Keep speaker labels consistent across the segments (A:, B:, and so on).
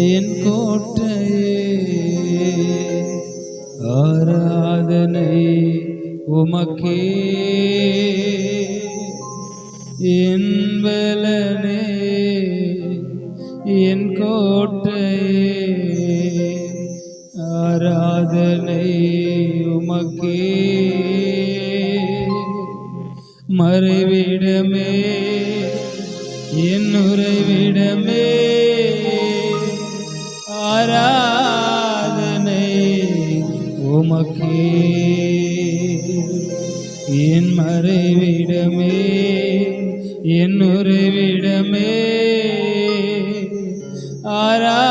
A: என் கோட்டையே ஆராதனை உமக்கே. என் பலனே என் கோட்டையே ஆராதனை உமக்கே. மறைவிடமே என் உறைவிடமே. ஆராதனை உமக்கே. என் மறைவிடமே என் உறைவிடமே. ஆராதனை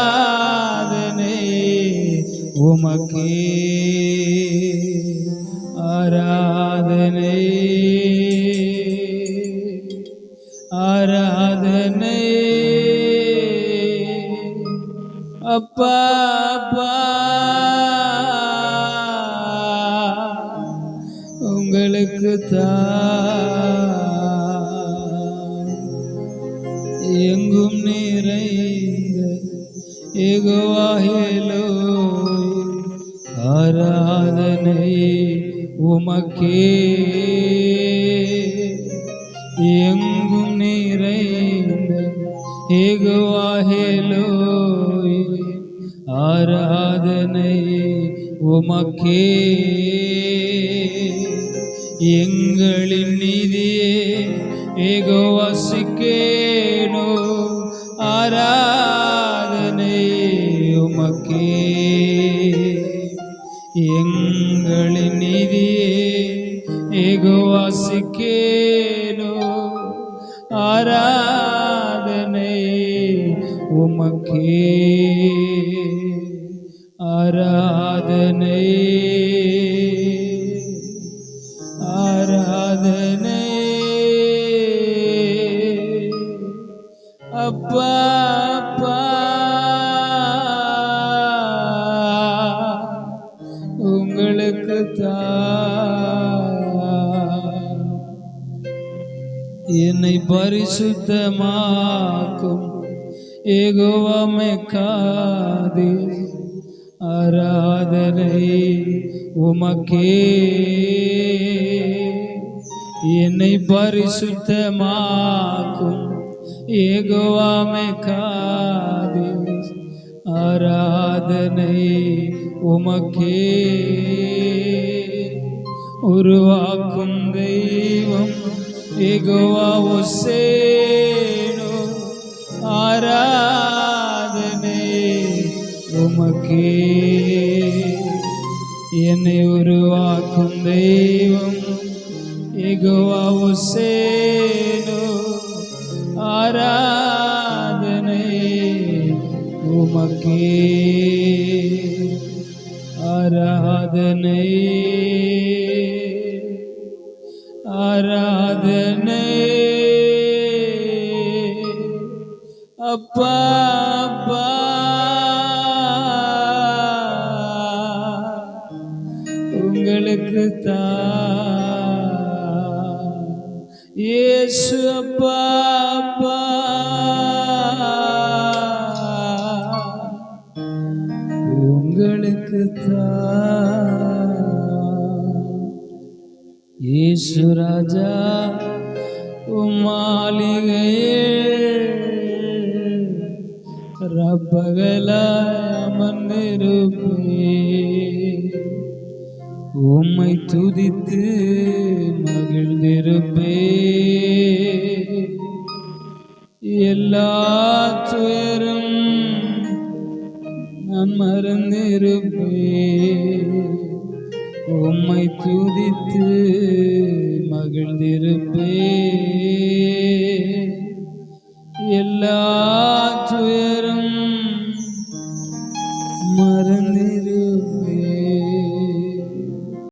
A: உமக்கே. ஆராதனை ஆராதனை. அப்பா அப்பா. உங்களுக்கு எங்கும் நிறைந்த ஏகவாயிலோ ஆராதனை உமக்கே. எங்கும் நிறைந்த ஏகோ ஆராதனை உமக்கே. எங்களின் நிதியே ஏகோ வசிக்கேனோ ஆராதனை உமக்கே. எங்களின் நிதியே ஏகோ வசிக்கேனோ ஆராதனை உமக்கே. ஆராதனை. ஆராதனை. அப்பா அப்பா. உங்களுக்கு என்னை பரிசுத்தமாக்கும். ஏகோவாமை காதே. ஆராதனை உமக்கே. என்னை பரிசுத்தமாக்கும். ஏகோவாமை காது. ஆராதனை உமக்கே. உருவாக்கும் தெய்வம் ஏகோவா ஒசேனோ ஆரா உமக்கே என்னை உருவாக்கும் தெய்வம் ஏகோவா ஒசேனோ ஆராதனை உமக்கே ஆராதனை ஆராதனை உங்களுக்கு இயேசு அப்பா அப்பா. உங்களுக்கு இயேசு ராஜா உம் மாளிகையில் ரப்பகலாய் அமர்ந்திருப்பே உம்மை துதித்து மகிழ்ந்திருப்பே எல்லா துயரும் நான் மறந்திருப்பே உம்மை துதித்து மகிழ்ந்திருப்பே எல்லா